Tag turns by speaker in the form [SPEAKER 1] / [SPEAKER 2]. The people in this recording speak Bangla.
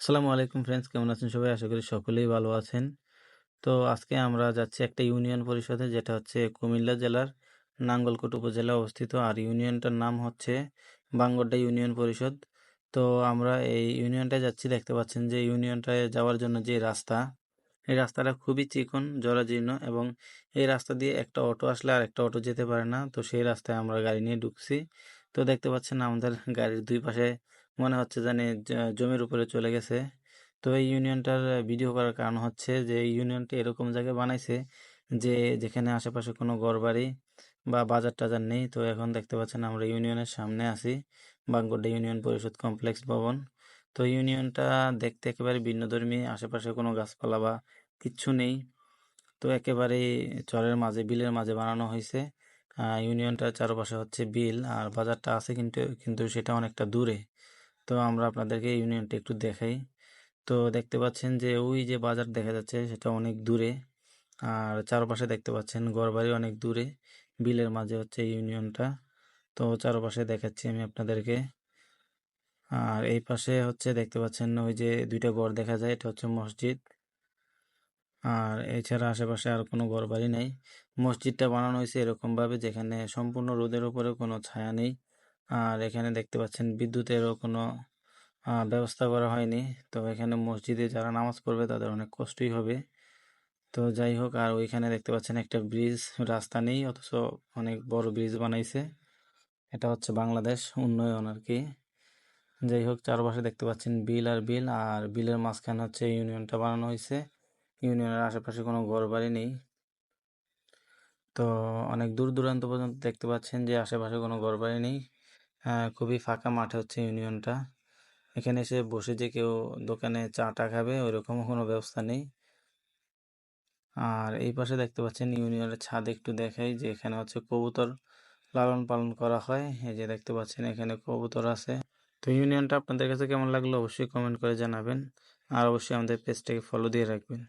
[SPEAKER 1] আসসালামু আলাইকুম ফ্রেন্ডস কেমন আছেন সবাই? আশা করি সকলেই ভালো আছেন। তো আজকে আমরা যাচ্ছি একটা ইউনিয়ন পরিষদে, যেটা হচ্ছে কুমিল্লা জেলার নাঙ্গলকোট উপজেলা অবস্থিত। আর ইউনিয়নটার নাম হচ্ছে বাঙ্গড্ডা ইউনিয়ন পরিষদ। তো আমরা এই ইউনিয়নটায় যাচ্ছি, দেখতে পাচ্ছেন যে ইউনিয়নটায় যাওয়ার জন্য যে রাস্তা, এই রাস্তাটা খুবই চিকন জরাজীর্ণ এবং এই রাস্তা দিয়ে একটা অটো আসলে আর একটা অটো যেতে পারে না। তো সেই রাস্তায় আমরা গাড়ি নিয়ে ঢুকছি। তো দেখতে পাচ্ছেন আমাদের গাড়ির দুই পাশে মনে হচ্ছে জানি জমির উপরে চলে গেছে। তো এই ইউনিয়নটার ভিডিও করার কারণ হচ্ছে যে ইউনিয়নটি এরকম জায়গায় বানাইছে যে, যেখানে আশেপাশে কোনো ঘরবাড়ি বা বাজার টাজার নেই। তো এখন দেখতে পাচ্ছেন আমরা ইউনিয়নের সামনে আছি, বাঙ্গোড্ডা ইউনিয়ন পরিষদ কমপ্লেক্স ভবন। তো ইউনিয়নটা দেখতে একেবারে ভিন্নধর্মী আশেপাশে কোনো গাছপালা বা কিচ্ছু নেই। তো একেবারে চরের মাঝে, বিলের মাঝে বানানো হয়েছে। ইউনিয়নটার চারপাশে হচ্ছে বিল আর বাজারটা আছে কিন্তু কিন্তু সেটা অনেকটা দূরে। তো আমরা আপনাদেরকে ইউনিয়নটা একটু দেখাই। তো দেখতে পাচ্ছেন যে ওই যে বাজার দেখা যাচ্ছে সেটা অনেক দূরে। আর চারপাশে দেখতে পাচ্ছেন ঘরবাড়ি অনেক দূরে। বিলের মাঝে হচ্ছে ইউনিয়নটা। তো চারপাশে দেখাচ্ছি আমি আপনাদেরকে। আর এই পাশে হচ্ছে দেখতে পাচ্ছেন ওই যে দুইটা ঘর দেখা যায়, এটা হচ্ছে মসজিদ। আর এছাড়া আশেপাশে আর কোনো ঘর বাড়ি নেই। মসজিদটা বানানো হয়েছে এরকমভাবে, যেখানে সম্পূর্ণ রোদের উপরে কোনো ছায়া নেই। আর এখানে দেখতে পাচ্ছেন বিদ্যুতেরও কোনো ব্যবস্থা করা হয়নি। তো এখানে মসজিদে যারা নামাজ পড়বে তাদের অনেক কষ্টই হবে। তো যাই হোক, আর ওইখানে দেখতে পাচ্ছেন একটা ব্রিজ রাস্তা নেই, অথচ অনেক বড় ব্রিজ বানাইছে। এটা হচ্ছে বাংলাদেশ উন্নয়ন আর কি। যাই হোক, চারপাশে দেখতে পাচ্ছেন বিল আর বিল, আর বিলের মাঝখানে হচ্ছে ইউনিয়নটা বানানো হয়েছে। ইউনিয়নের আশেপাশে কোনো ঘর বাড়ি নেই। তো অনেক দূর দূরান্ত পর্যন্ত দেখতে পাচ্ছেন যে আশেপাশে কোনো ঘর বাড়ি নেই খুবই ফাঁকা মাঠে হচ্ছে ইউনিয়নটা। এখানে এসে বসে যে কেউ দোকানে চা টা খাবে, ওইরকমও কোনো ব্যবস্থা নেই। আর এই পাশে দেখতে পাচ্ছেন ইউনিয়নের ছাদ একটু দেখাই, যে এখানে হচ্ছে কবুতর লালন পালন করা হয়। এই যে দেখতে পাচ্ছেন এখানে কবুতর আছে। তো ইউনিয়নটা আপনাদের কাছে কেমন লাগল অবশ্যই কমেন্ট করে জানাবেন। আর অবশ্যই আমাদের পেজটাকে ফলো দিয়ে রাখবেন।